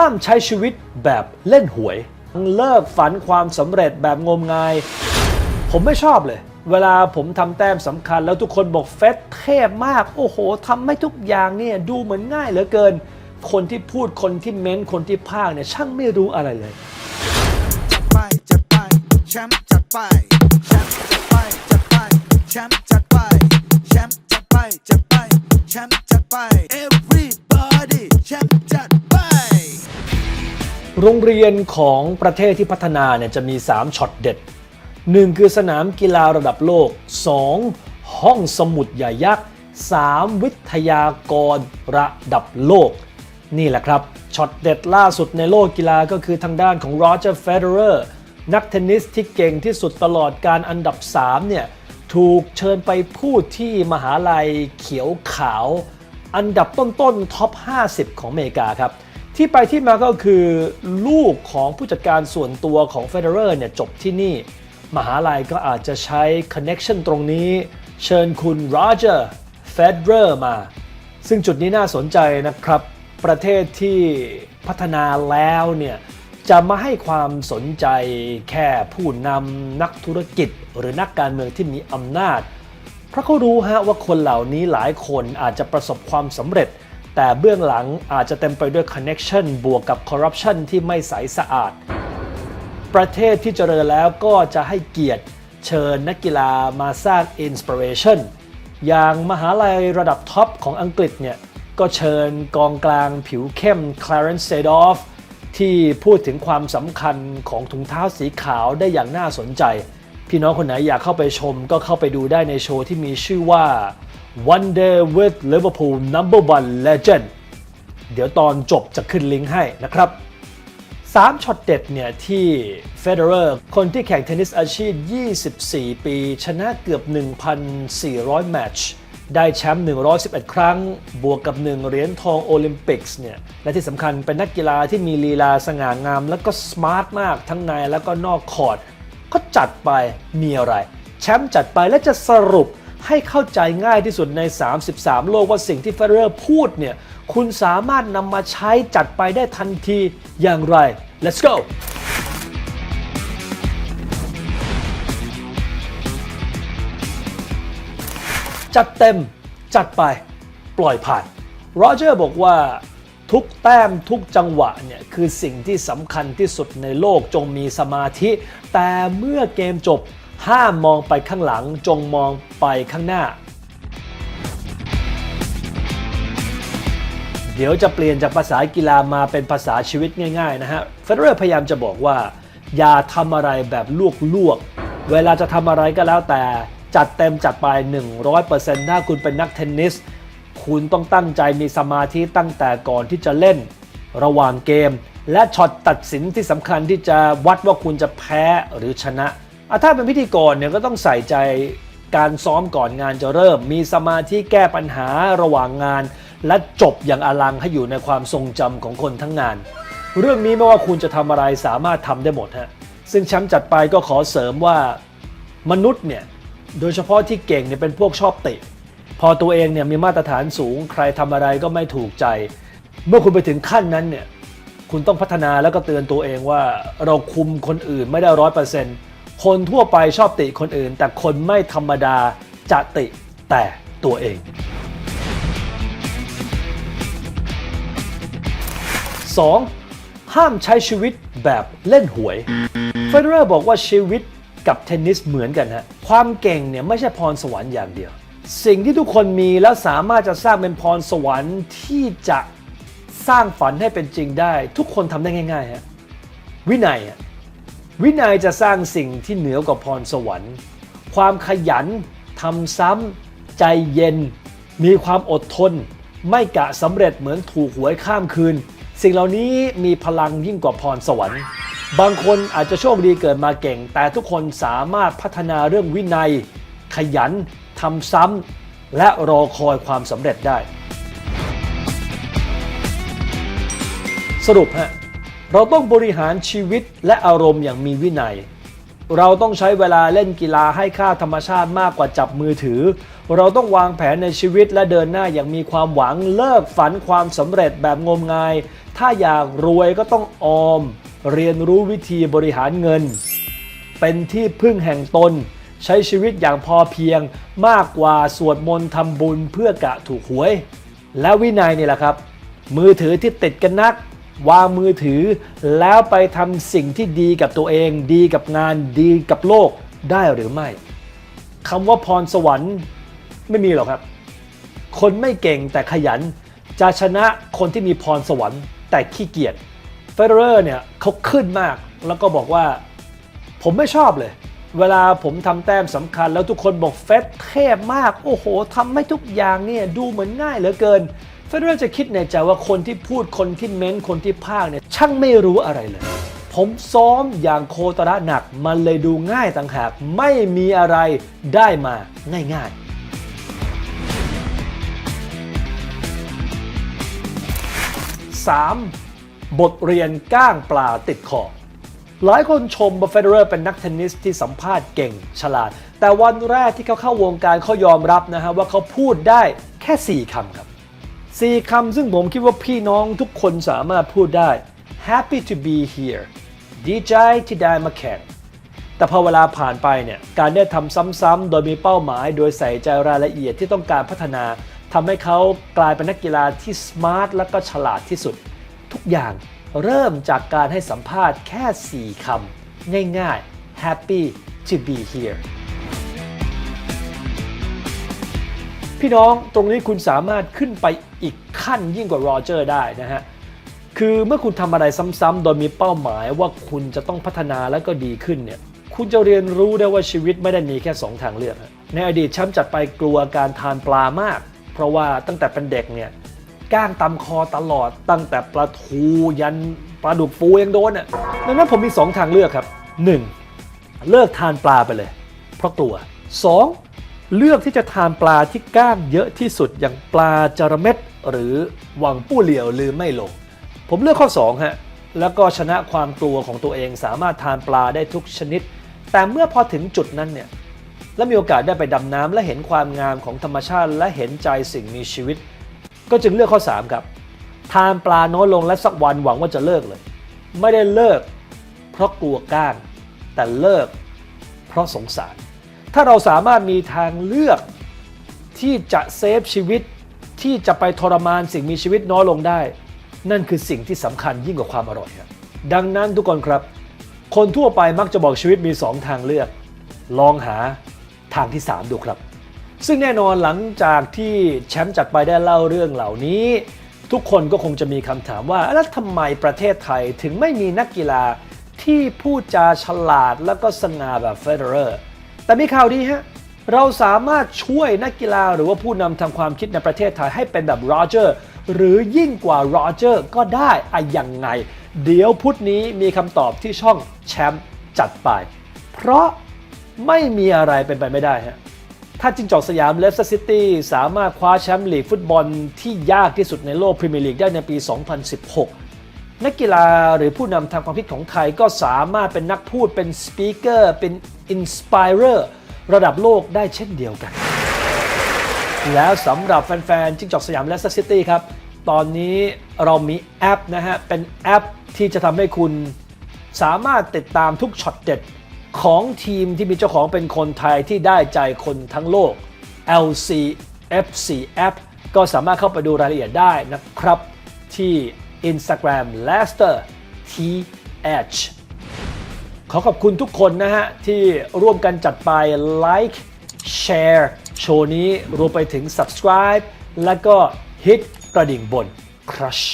ห้ามใช้ชีวิตแบบเล่นหวยเลิกฝันความสำเร็จแบบงมงาย ผมไม่ชอบเลย เวลาผมทำแต้มสำคัญแล้วทุกคนบอกเฟสเทพมาก โอ้โหทำให้ทุกอย่างเนี่ยดูเหมือนง่ายเหลือเกิน คนที่พูดคนที่เม้นคนที่พากเนี่ยช่างไม่รู้อะไรเลยจัดไปจัดไปแชมป์จัดไปแชมป์จัดไปจัดไปแชมป์จัดไปแชมป์จัดไปจัดไปแชมป์จัดไป everybody แชมป์จัดไป โรงเรียนของประเทศที่พัฒนาเนี่ยจะมี 3ช็อตเด็ด 1 คือสนามกีฬาระดับโลก 2. ห้องสมุดใหญ่ยักษ์ 3. วิทยากรระดับโลก นี่แหละครับช็อตเด็ดล่าสุดในโลกกีฬาก็คือทางด้านของโรเจอร์เฟเดอร์นักเทนนิสที่เก่งที่สุดตลอดการอันดับ 3 เนี่ยถูกเชิญไปพูดที่มหาลัยเขียวขาว อันดับต้นๆท็อป 50 ของอเมริกาครับ ที่ไปที่มาก็คือลูกของผู้จัดการส่วนตัวของเฟเดอร์เนี่ยจบที่นี่ มหาลัยก็อาจจะใช้คอนเน็ชันตรงนี้ เชิญคุณโรเจอร์เฟเดอร์มา ซึ่งจุดนี้น่าสนใจนะครับ ประเทศที่พัฒนาแล้วเนี่ยจะมาให้ความสนใจแค่ผู้นำนักธุรกิจ หรือนักการเมืองที่มีอำนาจ เพราะเขารู้ฮะว่าคนเหล่านี้หลายคนอาจจะประสบความสำเร็จ แต่เบื้องหลังอาจจะเต็มไปด้วยคอนเน็ชันบวกกับคอร์รัปชันที่ไม่ใสสะอาด ประเทศที่เจริญแล้วก็จะให้เกียรติเชิญนักกีฬามาสร้างอินสปิเรชันอย่างมหาลัยระดับท็อปของอังกฤษเนี่ย ก็เชิญกองกลางผิวเข้ม Clarence Seedorf ที่พูดถึงความสำคัญของถุงเท้าสีขาวได้อย่างน่าสนใจ พี่น้องคนไหนอยากเข้าไปชมก็เข้าไปดูได้ในโชว์ที่มีชื่อว่า One Day with Liverpool Number One Legend เดี๋ยวตอนจบจะขึ้นลิงก์ให้นะครับ 3ช็อตเด็ดเนี่ยที่เฟเดอร์คนที่แข่งเทนนิสอาชีพ 24 ปี ชนะเกือบ 1,400 แมตช์ได้แชมป์ 111 ครั้ง บวกกับ 1 เหรียญทองโอลิมปิกส์เนี่ย และที่สำคัญเป็นนักกีฬาที่มีลีลาสง่างาม และก็สมาร์ทมากทั้งในและก็นอกคอร์ตก็จัดไปมีอะไร แชมป์จัดไปและจะสรุป ให้เข้าใจง่ายที่สุดใน 33 โลกว่าสิ่งที่เฟเดอร์พูดเนี่ย คุณสามารถนำมาใช้จัดไปได้ทันทีอย่างไร let's go จัดเต็มจัดไปปล่อยผ่านโรเจอร์บอกว่าทุกแต้มทุกจังหวะเนี่ยคือสิ่งที่สำคัญที่สุดในโลกจงมีสมาธิ แต่เมื่อเกมจบ ห้ามมองไปข้างหลังจงมองไปข้างหน้า เดี๋ยวจะเปลี่ยนจากภาษากีฬามาเป็นภาษาชีวิตง่าย ๆ นะฮะเฟเดอร์พยายามจะบอกว่า อย่าทำอะไรแบบลวกๆ เวลาจะทำอะไรก็แล้วแต่จัดเต็มจัดไป 100%ถ้าคุณเป็นนักเทนนิส คุณต้องตั้งใจมีสมาธิตั้งแต่ก่อนที่จะเล่น ระหว่างเกม และช็อตตัดสินที่สำคัญที่จะวัดว่าคุณจะแพ้หรือชนะอะ ถ้าเป็นพิธีกรเนี่ยก็ต้องใส่ใจการซ้อมก่อนงานจะเริ่ม มีสมาธิแก้ปัญหาระหว่างงาน และจบอย่างอลังให้อยู่ในความทรงจำของคนทั้งงาน เรื่องนี้ไม่ว่าคุณจะทำอะไรสามารถทำได้หมดฮะซึ่งแชมป์จัดไปก็ขอเสริมว่ามนุษย์เนี่ยโดยเฉพาะที่เก่งเนี่ยเป็นพวกชอบติ พอตัวเองเนี่ยมีมาตรฐานสูง ใครทำอะไรก็ไม่ถูกใจ เมื่อคุณไปถึงขั้นนั้นเนี่ยคุณต้องพัฒนาแล้วก็เตือนตัวเองว่าเราคุมคนอื่นไม่ได้ร้อยเปอร์เซ็นต์ คนทั่วไปชอบติคนอื่น แต่คนไม่ธรรมดาจะติแต่ตัวเอง 2. ห้ามใช้ชีวิตแบบเล่นหวย เฟเดอร์บอกว่าชีวิตกับเทนนิสเหมือนกันฮะ ความเก่งเนี่ยไม่ใช่พรสวรรค์อย่างเดียว สิ่งที่ทุกคนมีแล้วสามารถจะสร้างเป็นพรสวรรค์ที่จะสร้างฝันให้เป็นจริงได้ ทุกคนทำได้ง่ายๆฮะวินัยอะ วินัยจะสร้างสิ่งที่เหนือกว่าพรสวรรค์ ความขยันทำซ้ำใจเย็น มีความอดทน ไม่กะสำเร็จเหมือนถูกหวยข้ามคืน สิ่งเหล่านี้มีพลังยิ่งกว่าพรสวรรค์ บางคนอาจจะโชคดีเกิดมาเก่ง แต่ทุกคนสามารถพัฒนาเรื่องวินัย ขยันทำซ้ำและรอคอยความสำเร็จได้ สรุปฮะ เราต้องบริหารชีวิตและอารมณ์อย่างมีวินัย เราต้องใช้เวลาเล่นกีฬาให้ค่าธรรมชาติมากกว่าจับมือถือ เราต้องวางแผนในชีวิตและเดินหน้าอย่างมีความหวังเลิกฝันความสำเร็จแบบงมงาย ถ้าอยากรวยก็ต้องออม เรียนรู้วิธีบริหารเงิน เป็นที่พึ่งแห่งตน ใช้ชีวิตอย่างพอเพียงมากกว่าสวดมนต์ทำบุญเพื่อกะถูกหวย และวินัยนี่แหละครับ มือถือที่ติดกันนัก วางมือถือ แล้วไปทำสิ่งที่ดีกับตัวเอง ดีกับงานดีกับโลกได้หรือไม่คำว่าพรสวรรค์ไม่มีหรอกครับ คนไม่เก่งแต่ขยัน จะชนะคนที่มีพรสวรรค์แต่ขี้เกียจเฟเดอร์เนี่ยเขาขึ้นมากแล้วก็บอกว่า ผมไม่ชอบเลย เวลาผมทำแต้มสำคัญแล้วทุกคนบอกเฟสเทพมาก โอ้โหทำให้ทุกอย่างเนี่ยดูเหมือนง่ายเหลือเกิน เฟเดอร์จะคิดในใจว่าคนที่พูดคนที่เม้นคนที่พากเนี่ยช่างไม่รู้อะไรเลย ผมซ้อมอย่างโคตระหนักมันเลยดูง่ายต่างหากไม่มีอะไรได้มาง่ายๆ 3. บทเรียนก้างปลาติดคอ หลายคนชมว่าเฟเดอร์เป็นนักเทนนิสที่สัมภาษณ์เก่งฉลาด แต่วันแรกที่เขาเข้าวงการเขายอมรับนะฮะว่าเขาพูดได้แค่ 4 คำครับ 4คำซึ่งผมคิดว่าพี่น้องทุกคนสามารถพูดได้ happy to be here ดีใจที่ได้มาแข่ง แต่พอเวลาผ่านไปเนี่ย การได้ทำซ้ำๆ โดยมีเป้าหมาย โดยใส่ใจรายละเอียดที่ต้องการพัฒนาทำให้เขากลายเป็นนักกีฬาที่สมาร์ทและก็ฉลาดที่สุด ทุกอย่างเริ่มจากการให้สัมภาษณ์แค่ 4คำง่ายๆ happy to be here พี่น้องตรงนี้คุณสามารถขึ้นไปอีกขั้นยิ่งกว่าโรเจอร์ได้นะฮะ คือเมื่อคุณทำอะไรซ้ำๆโดยมีเป้าหมายว่าคุณจะต้องพัฒนาแล้วก็ดีขึ้นเนี่ย คุณจะเรียนรู้ได้ว่าชีวิตไม่ได้มีแค่ 2 ทางเลือก ในอดีตชมป์จัดไปกลัวการทานปลามาก เพราะว่าตั้งแต่เป็นเด็กเนี่ยก้างตำคอตลอด ตั้งแต่ปลาทูยันปลาดุกฟูยังโดนอะดังนั้นผมมี 2 ทางเลือกครับ 1. เลิกทานปลาไปเลย เพราะกลัว 2. เลือกที่จะทานปลาที่ก้างเยอะที่สุดอย่างปลาจระเม็ดหรือหวังปู้เหลียวหรือไม่ลง ผมเลือกข้อ2ฮะแล้วก็ชนะความกลัวของตัวเองสามารถทานปลาได้ทุกชนิด แต่เมื่อพอถึงจุดนั้นเนี่ยและมีโอกาสได้ไปดำน้ำและเห็นความงามของธรรมชาติและเห็นใจสิ่งมีชีวิต ก็จึงเลือกข้อ 3 ครับ ทานปลาน้อยลงและสักวันหวังว่าจะเลิกเลย ไม่ได้เลิก เพราะกลัวก้าง แต่เลิก เพราะสงสาร ถ้าเราสามารถมีทางเลือกที่จะเซฟชีวิตที่จะไปทรมานสิ่งมีชีวิตน้อยลงได้ นั่นคือสิ่งที่สำคัญยิ่งกว่าความอร่อยครับดังนั้นทุกคนครับ คนทั่วไปมักจะบอกชีวิตมี 2 ทางเลือก ลองหาทางที่ 3 ดูครับ ซึ่งแน่นอนหลังจากที่แชมป์จัดไปได้เล่าเรื่องเหล่านี้ ทุกคนก็คงจะมีคำถามว่าแล้วทำไมประเทศไทยถึงไม่มีนักกีฬาที่พูดจาฉลาดแล้วก็สง่าแบบเฟเดอเรอร์ แต่มีข่าวดีฮะเราสามารถช่วยนักกีฬาหรือว่าผู้นำทางความคิดในประเทศไทยให้เป็นแบบโรเจอร์หรือยิ่งกว่าโรเจอร์ก็ได้อะยังไง เดี๋ยวพุธนี้มีคำตอบที่ช่องแชมป์จัดไป เพราะไม่มีอะไรเป็นไปไม่ได้ฮะถ้าจิงจอกสยามเลสเตอร์ซิตี้สามารถคว้าแชมป์ลีกฟุตบอลที่ยากที่สุดในโลกพรีเมียร์ลีกได้ในปี 2016 นักกีฬาหรือผู้นำทางความคิดของไทยก็สามารถเป็นนักพูดเป็นสปีกเกอร์เป็นอินสปายเ r อร์ระดับโลกได้เช่นเดียวกัน แล้วสำหรับแฟนๆ จิ้งจอกสยามและซิตี้ครับ ตอนนี้เรามีแอปนะฮะ เป็นแอปที่จะทำให้คุณสามารถติดตามทุกช็อตเด็ดของทีมที่มีเจ้าของเป็นคนไทยที่ได้ใจคนทั้งโลก LCFC App ก็สามารถเข้าไปดูรายละเอียดได้นะครับที่ Instagram l a s t e r TH ขอขอบคุณทุกคนนะฮะ ที่ร่วมกันจัดไป Like Share โชว์นี้รวมไปถึง Subscribe และก็ Hit กระดิ่งบน Crush